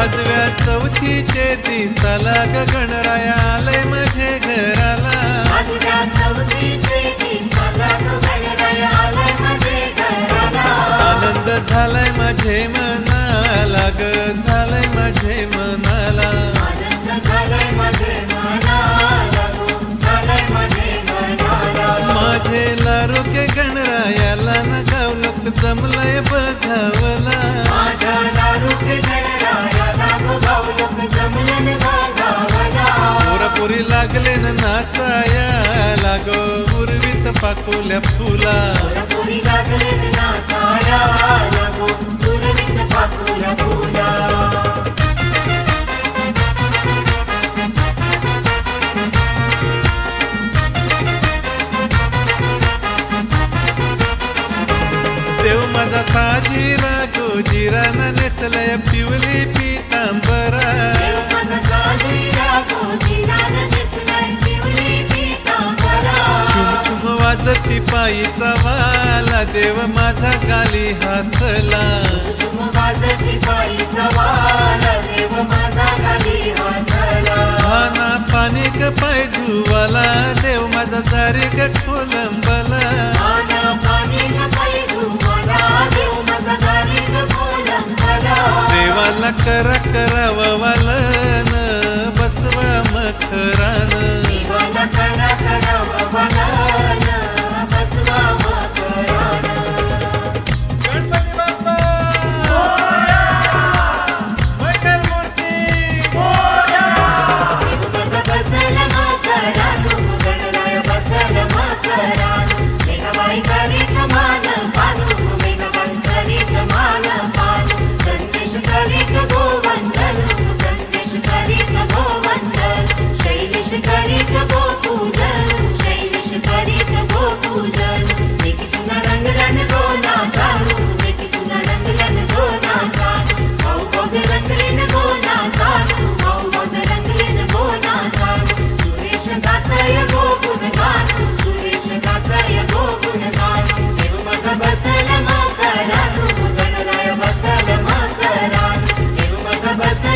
भादव्या चौथीचे दिसाला ग गणराया आलय माझे घराला. आनंद झालाय माझे मनाला ग झालाय माझे मनाला. माझे लारुके गणरायाला न गावलं जमलंय बघावं. फुल फुला. देव माझा साजीरा गोजीराना नेसलय पिवली पितांबरा. पायी सवाला देव माझा गाली हसला. पाणी पानिक पाय धुवाला देव माझा तारीख खोलंबला. देवाला कर करावा Basa